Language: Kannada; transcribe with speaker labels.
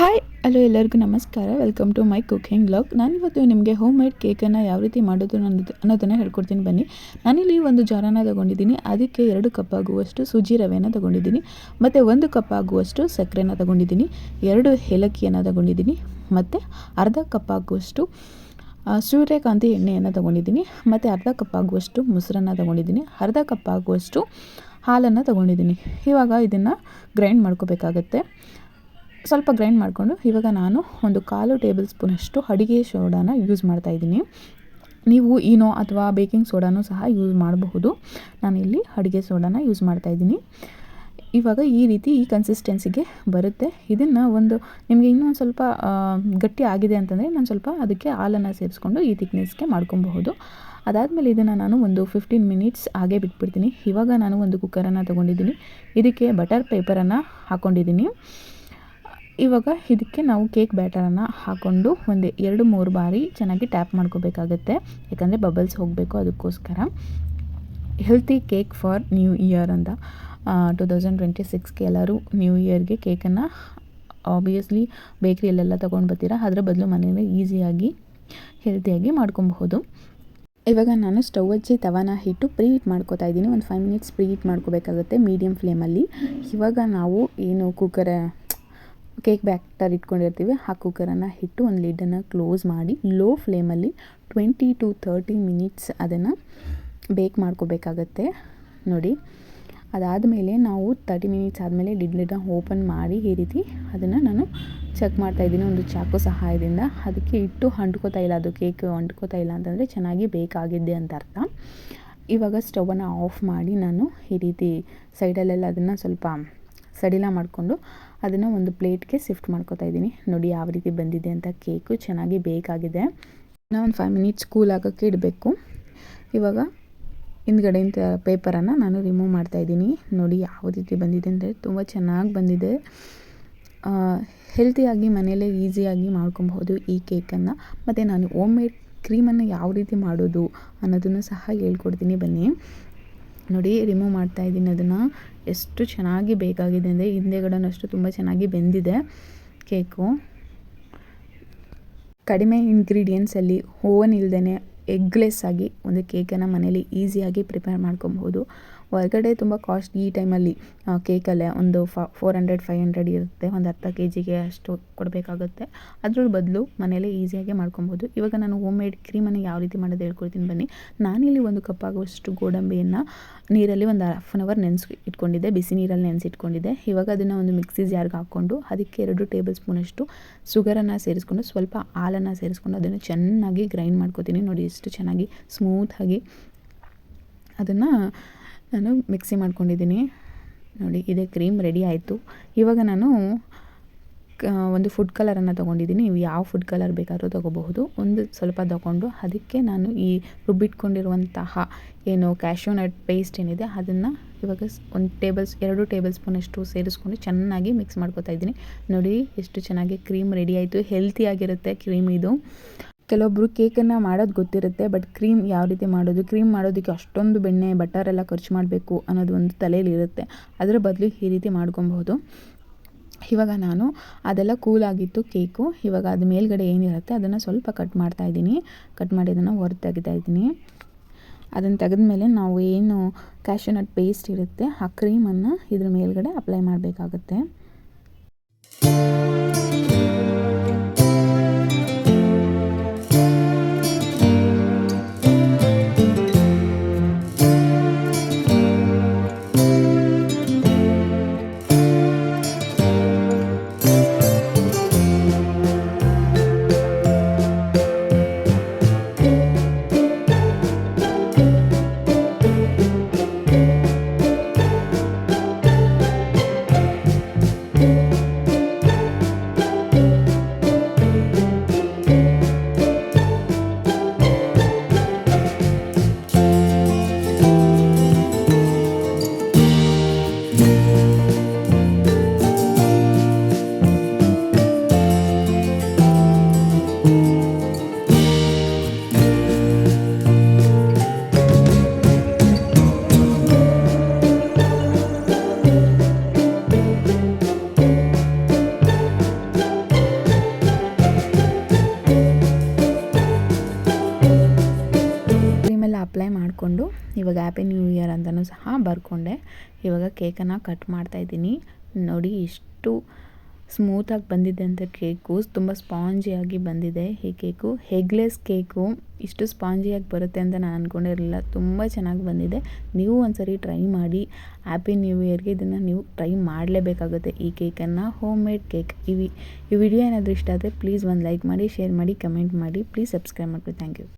Speaker 1: ಹಾಯ್ ಹಲೋ ಎಲ್ಲರಿಗೂ ನಮಸ್ಕಾರ. Welcome to my cooking blog ನಾನಿವತ್ತು ನಿಮಗೆ ಹೋಮ್ ಮೇಡ್ ಕೇಕನ್ನು ಯಾವ ರೀತಿ ಮಾಡೋದು ಅನ್ನೋದು ಅನ್ನೋದನ್ನು ಹೇಳ್ಕೊಡ್ತೀನಿ ಬನ್ನಿ. ನಾನಿಲ್ಲಿ ಒಂದು ಜಾರನ ತಗೊಂಡಿದ್ದೀನಿ. ಅದಕ್ಕೆ ಎರಡು ಕಪ್ ಆಗುವಷ್ಟು ಸುಜಿ ರವೆನ ತಗೊಂಡಿದ್ದೀನಿ. ಮತ್ತು ಒಂದು ಕಪ್ ಆಗುವಷ್ಟು ಸಕ್ಕರೆನ ತಗೊಂಡಿದ್ದೀನಿ. ಎರಡು ಏಲಕ್ಕಿಯನ್ನು ತಗೊಂಡಿದ್ದೀನಿ. ಮತ್ತು ಅರ್ಧ ಕಪ್ ಆಗುವಷ್ಟು ಸೂರ್ಯಕಾಂತಿ ಎಣ್ಣೆಯನ್ನು ತಗೊಂಡಿದ್ದೀನಿ. ಮತ್ತು ಅರ್ಧ ಕಪ್ ಆಗುವಷ್ಟು ಮೊಸರನ್ನು ತಗೊಂಡಿದ್ದೀನಿ. ಅರ್ಧ ಕಪ್ ಆಗುವಷ್ಟು ಹಾಲನ್ನು ತಗೊಂಡಿದ್ದೀನಿ. ಇವಾಗ ಇದನ್ನು ಗ್ರೈಂಡ್ ಮಾಡ್ಕೋಬೇಕಾಗತ್ತೆ. ಸ್ವಲ್ಪ ಗ್ರೈಂಡ್ ಮಾಡಿಕೊಂಡು ಇವಾಗ ನಾನು ಒಂದು ಕಾಲು ಟೇಬಲ್ ಸ್ಪೂನಷ್ಟು ಅಡುಗೆ ಸೋಡಾನ ಯೂಸ್ ಮಾಡ್ತಾಯಿದ್ದೀನಿ ನೀವು ಈನೋ ಅಥವಾ ಬೇಕಿಂಗ್ ಸೋಡಾನೂ ಸಹ ಯೂಸ್ ಮಾಡಬಹುದು. ನಾನಿಲ್ಲಿ ಅಡುಗೆ ಸೋಡಾನ ಯೂಸ್ ಮಾಡ್ತಾಯಿದ್ದೀನಿ ಇವಾಗ ಈ ರೀತಿ ಈ ಕನ್ಸಿಸ್ಟೆನ್ಸಿಗೆ ಬರುತ್ತೆ. ಇದನ್ನು ಒಂದು ನಿಮಗೆ ಇನ್ನೊಂದು ಸ್ವಲ್ಪ ಗಟ್ಟಿ ಆಗಿದೆ ಅಂತಂದರೆ ನಾನು ಸ್ವಲ್ಪ ಅದಕ್ಕೆ ಹಾಲನ್ನು ಸೇರಿಸ್ಕೊಂಡು ಈ ತಿಕ್ನೆಸ್ಗೆ ಮಾಡ್ಕೊಬಹುದು. ಅದಾದಮೇಲೆ ಇದನ್ನು ನಾನು ಒಂದು ಫಿಫ್ಟೀನ್ ಮಿನಿಟ್ಸ್ ಹಾಗೆ ಬಿಟ್ಬಿಡ್ತೀನಿ. ಇವಾಗ ನಾನು ಒಂದು ಕುಕ್ಕರನ್ನು ತೊಗೊಂಡಿದ್ದೀನಿ. ಇದಕ್ಕೆ ಬಟರ್ ಪೇಪರನ್ನು ಹಾಕ್ಕೊಂಡಿದ್ದೀನಿ ಇವಾಗ ಇದಕ್ಕೆ ನಾವು ಕೇಕ್ ಬ್ಯಾಟರನ್ನು ಹಾಕ್ಕೊಂಡು ಒಂದು ಎರಡು ಮೂರು ಬಾರಿ ಚೆನ್ನಾಗಿ ಟ್ಯಾಪ್ ಮಾಡ್ಕೋಬೇಕಾಗತ್ತೆ. ಯಾಕಂದರೆ ಬಬಲ್ಸ್ ಹೋಗಬೇಕು ಅದಕ್ಕೋಸ್ಕರ. Healthy cake for new year ಅಂತ. ಟು ತೌಸಂಡ್ ಟ್ವೆಂಟಿ ಸಿಕ್ಸ್ಗೆ ಎಲ್ಲರೂ ನ್ಯೂ ಇಯರ್ಗೆ ಕೇಕನ್ನು ಆಬ್ವಿಯಸ್ಲಿ ಬೇಕ್ರಿಯಲ್ಲೆಲ್ಲ ತೊಗೊಂಡು ಬರ್ತೀರಾ? ಅದರ ಬದಲು ಮನೆಯಲ್ಲೇ ಈಸಿಯಾಗಿ ಹೆಲ್ತಿಯಾಗಿ ಮಾಡ್ಕೊಬಹುದು. ಇವಾಗ ನಾನು ಸ್ಟವ್ ಹಚ್ಚಿ ತವಾನ ಹಿಟ್ಟು ಪ್ರೀ ಹೀಟ್ ಮಾಡ್ಕೋತಾ ಇದ್ದೀನಿ. ಒಂದು ಫೈವ್ ಮಿನಿಟ್ಸ್ ಪ್ರೀ ಹೀಟ್ ಮಾಡ್ಕೋಬೇಕಾಗುತ್ತೆ ಮೀಡಿಯಮ್ ಫ್ಲೇಮಲ್ಲಿ. ಇವಾಗ ನಾವು ಏನು ಕುಕ್ಕರ್ ಕೇಕ್ ಬ್ಯಾಕ್ಟರ್ ಇಟ್ಕೊಂಡಿರ್ತೀವಿ. ಆ ಕುಕ್ಕರನ್ನು ಇಟ್ಟು ಒಂದು ಲಿಡ್ಡನ್ನು ಕ್ಲೋಸ್ ಮಾಡಿ ಲೋ ಫ್ಲೇಮಲ್ಲಿ ಟ್ವೆಂಟಿ ಟು ತರ್ಟಿ ಮಿನಿಟ್ಸ್ ಅದನ್ನು ಬೇಕ್ ಮಾಡ್ಕೋಬೇಕಾಗತ್ತೆ. ನೋಡಿ, ಅದಾದಮೇಲೆ ನಾವು ತರ್ಟಿ ಮಿನಿಟ್ಸ್ ಆದಮೇಲೆ ಲಿಡ್ ಲಿಡ್ನ ಓಪನ್ ಮಾಡಿ ಈ ರೀತಿ ಅದನ್ನು ನಾನು ಚೆಕ್ ಮಾಡ್ತಾಯಿದ್ದೀನಿ ಒಂದು ಚಾಕು ಸಹಾಯದಿಂದ. ಅದಕ್ಕೆ ಇಟ್ಟು ಅಂಟ್ಕೋತಾ ಇಲ್ಲ, ಅದು ಕೇಕ್ ಅಂಟ್ಕೋತಾ ಇಲ್ಲ ಅಂತಂದರೆ ಚೆನ್ನಾಗಿ ಬೇಕಾಗಿದ್ದೆ ಅಂತ ಅರ್ಥ. ಇವಾಗ ಸ್ಟವನ್ನು ಆಫ್ ಮಾಡಿ ನಾನು ಈ ರೀತಿ ಸೈಡಲ್ಲೆಲ್ಲ ಅದನ್ನು ಸ್ವಲ್ಪ ಸಡಿಲ ಮಾಡಿಕೊಂಡು ಅದನ್ನು ಒಂದು ಪ್ಲೇಟ್ಗೆ ಶಿಫ್ಟ್ ಮಾಡ್ಕೋತಾ ಇದ್ದೀನಿ. ನೋಡಿ ಯಾವ ರೀತಿ ಬಂದಿದೆ ಅಂತ ಕೇಕು ಚೆನ್ನಾಗಿ ಬೇಕಾಗಿದೆ ನಾನು ಒಂದು ಫೈವ್ ಮಿನಿಟ್ಸ್ ಕೂಲ್ ಆಗೋಕ್ಕೆ ಇಡಬೇಕು. ಇವಾಗ ಹಿಂದ್ಗಡೆಯಿಂದ ಪೇಪರನ್ನು ನಾನು ರಿಮೂವ್ ಮಾಡ್ತಾಯಿದ್ದೀನಿ ನೋಡಿ ಯಾವ ರೀತಿ ಬಂದಿದೆ ಅಂದರೆ ತುಂಬ ಚೆನ್ನಾಗಿ ಬಂದಿದೆ. ಹೆಲ್ತಿಯಾಗಿ ಮನೆಯಲ್ಲೇ ಈಸಿಯಾಗಿ ಮಾಡ್ಕೊಬಹುದು ಈ ಕೇಕನ್ನು ಮತ್ತು ನಾನು ಓಮ್ ಮೇಡ್ ಕ್ರೀಮನ್ನು ಯಾವ ರೀತಿ ಮಾಡೋದು ಅನ್ನೋದನ್ನು ಸಹ ಹೇಳ್ಕೊಡ್ತೀನಿ ಬನ್ನಿ. ನೋಡಿ ರಿಮೂವ್ ಮಾಡ್ತಾ ಇದ್ದೀನಿ ಅದನ್ನು. ಎಷ್ಟು ಚೆನ್ನಾಗಿ ಬೇಕಾಗಿದೆ ಅಂದರೆ ಹಿಂದೆಗಡೆನಷ್ಟು ತುಂಬ ಚೆನ್ನಾಗಿ ಬೆಂದಿದೆ ಕೇಕು. ಕಡಿಮೆ ಇಂಗ್ರೀಡಿಯೆಂಟ್ಸಲ್ಲಿ ಓವನ್ ಇಲ್ಲದೇ ಎಗ್ಲೆಸ್ ಆಗಿ ಒಂದು ಕೇಕನ್ನು ಮನೇಲಿ ಈಸಿಯಾಗಿ ಪ್ರಿಪೇರ್ ಮಾಡ್ಕೊಬಹುದು. ಹೊರಗಡೆ ತುಂಬ ಕಾಸ್ಟ್ ಈ ಟೈಮಲ್ಲಿ ಕೇಕಲ್ಲೇ ಒಂದು ಫ ಫೋರ್ ಹಂಡ್ರೆಡ್ ಫೈವ್ ಹಂಡ್ರೆಡ್ ಇರುತ್ತೆ, ಒಂದು ಅರ್ಧ ಕೆ ಜಿಗೆ ಅಷ್ಟು ಕೊಡಬೇಕಾಗುತ್ತೆ. ಅದ್ರ ಬದಲು ಮನೇಲೇ ಈಸಿಯಾಗಿ ಮಾಡ್ಕೊಬೋದು. ಇವಾಗ ನಾನು ಹೋಮ್ ಮೇಡ್ ಕ್ರೀಮನ್ನು ಯಾವ ರೀತಿ ಮಾಡೋದು ಹೇಳ್ಕೊಡ್ತೀನಿ ಬನ್ನಿ. ನಾನಿಲ್ಲಿ ಒಂದು ಕಪ್ ಆಗುವಷ್ಟು ಗೋಡಂಬಿಯನ್ನು ನೀರಲ್ಲಿ ಒಂದು ಹಾಫ್ ಆನ್ ಅವರ್ ನೆನೆಸಿ ಇಟ್ಕೊಂಡಿದ್ದೆ, ಬಿಸಿ ನೀರಲ್ಲಿ ನೆನೆಸಿಟ್ಕೊಂಡಿದ್ದೆ ಇವಾಗ ಅದನ್ನು ಒಂದು ಮಿಕ್ಸಿ ಜಾರ್ಗೆ ಹಾಕ್ಕೊಂಡು ಅದಕ್ಕೆ ಎರಡು ಟೇಬಲ್ ಸ್ಪೂನಷ್ಟು ಶುಗರನ್ನು ಸೇರಿಸ್ಕೊಂಡು ಸ್ವಲ್ಪ ಹಾಲನ್ನು ಸೇರಿಸ್ಕೊಂಡು ಅದನ್ನು ಚೆನ್ನಾಗಿ ಗ್ರೈಂಡ್ ಮಾಡ್ಕೋತೀನಿ. ನೋಡಿ ಎಷ್ಟು ಚೆನ್ನಾಗಿ ಸ್ಮೂತಾಗಿ ಅದನ್ನು ನಾನು ಮಿಕ್ಸಿ ಮಾಡ್ಕೊಂಡಿದ್ದೀನಿ. ನೋಡಿ, ಇದೇ ಕ್ರೀಮ್ ರೆಡಿ ಆಯಿತು. ಇವಾಗ ನಾನು ಒಂದು ಫುಡ್ ಕಲರನ್ನು ತೊಗೊಂಡಿದ್ದೀನಿ. ನೀವು ಯಾವ ಫುಡ್ ಕಲರ್ ಬೇಕಾದರೂ ತೊಗೋಬಹುದು. ಒಂದು ಸ್ವಲ್ಪ ತೊಗೊಂಡು ಅದಕ್ಕೆ ನಾನು ಈ ರುಬ್ಬಿಟ್ಕೊಂಡಿರುವಂತಹ ಏನು ಕ್ಯಾಶ್ಯೂ ನಟ್ ಪೇಸ್ಟ್ ಏನಿದೆ, ಅದನ್ನು ಇವಾಗ ಒಂದು ಟೇಬಲ್ಸ್ ಎರಡು ಟೇಬಲ್ ಸ್ಪೂನಷ್ಟು ಸೇರಿಸ್ಕೊಂಡು ಚೆನ್ನಾಗಿ ಮಿಕ್ಸ್ ಮಾಡ್ಕೋತಾ ಇದ್ದೀನಿ. ನೋಡಿ, ಎಷ್ಟು ಚೆನ್ನಾಗಿ ಕ್ರೀಮ್ ರೆಡಿ ಆಯಿತು. ಹೆಲ್ತಿಯಾಗಿರುತ್ತೆ ಕ್ರೀಮ್ ಇದು. ಕೆಲವೊಬ್ಬರು ಕೇಕನ್ನು ಮಾಡೋದು ಗೊತ್ತಿರುತ್ತೆ ಬಟ್ ಕ್ರೀಮ್ ಯಾವ ರೀತಿ ಮಾಡೋದು? ಕ್ರೀಮ್ ಮಾಡೋದಕ್ಕೆ ಅಷ್ಟೊಂದು ಬೆಣ್ಣೆ ಬಟರ್ ಎಲ್ಲ ಖರ್ಚು ಮಾಡಬೇಕು ಅನ್ನೋದು ಒಂದು ತಲೆಯಲ್ಲಿ ಇರುತ್ತೆ. ಅದರ ಬದಲು ಈ ರೀತಿ ಮಾಡ್ಕೊಬಹುದು. ಇವಾಗ ನಾನು ಅದೆಲ್ಲ ಕೂಲ್ ಆಗಿತ್ತು ಕೇಕು. ಇವಾಗ ಅದು ಮೇಲ್ಗಡೆ ಏನಿರುತ್ತೆ ಅದನ್ನು ಸ್ವಲ್ಪ ಕಟ್ ಮಾಡ್ತಾ ಇದ್ದೀನಿ. ಕಟ್ ಮಾಡಿ ಅದನ್ನು ಹೊರ ತೆಗಿತಾ ಇದ್ದೀನಿ. ಅದನ್ನು ತೆಗೆದ್ಮೇಲೆ ನಾವು ಏನು ಕ್ಯಾಶ್ಯೂನಟ್ ಪೇಸ್ಟ್ ಇರುತ್ತೆ, ಆ ಕ್ರೀಮನ್ನು ಇದ್ರ ಮೇಲ್ಗಡೆ ಅಪ್ಲೈ ಮಾಡಬೇಕಾಗುತ್ತೆ. ಇವಾಗ ಹ್ಯಾಪಿ ನ್ಯೂ ಇಯರ್ ಅಂತಲೂ ಸಹ ಬರ್ಕೊಂಡೆ. ಇವಾಗ ಕೇಕನ್ನು ಕಟ್ ಮಾಡ್ತಾಯಿದ್ದೀನಿ ನೋಡಿ ಇಷ್ಟು ಸ್ಮೂತಾಗಿ ಬಂದಿದೆ ಅಂತ ಕೇಕು ತುಂಬ ಸ್ಪಾಂಜಿಯಾಗಿ ಬಂದಿದೆ ಈ ಕೇಕು ಹೆಗ್ಲೆಸ್ ಕೇಕು ಇಷ್ಟು ಸ್ಪಾಂಜಿಯಾಗಿ ಬರುತ್ತೆ ಅಂತ ನಾನು ಅಂದ್ಕೊಂಡಿರಲಿಲ್ಲ ತುಂಬ ಚೆನ್ನಾಗಿ ಬಂದಿದೆ. ನೀವು ಒಂದ್ಸರಿ ಟ್ರೈ ಮಾಡಿ. ಹ್ಯಾಪಿ ನ್ಯೂ ಇಯರ್ಗೆ ಇದನ್ನು ನೀವು ಟ್ರೈ ಮಾಡಲೇಬೇಕಾಗುತ್ತೆ ಈ ಕೇಕನ್ನು ಹೋಮ್ ಮೇಡ್ ಕೇಕ್ ಇವಿ ಈ ವಿಡಿಯೋ ಏನಾದರೂ ಇಷ್ಟ ಆದರೆ ಪ್ಲೀಸ್ ಒಂದು ಲೈಕ್ ಮಾಡಿ ಶೇರ್ ಮಾಡಿ ಕಮೆಂಟ್ ಮಾಡಿ. ಪ್ಲೀಸ್ ಸಬ್ಸ್ಕ್ರೈಬ್ ಮಾಡ್ಕೊಳ್ಳಿ. Thank you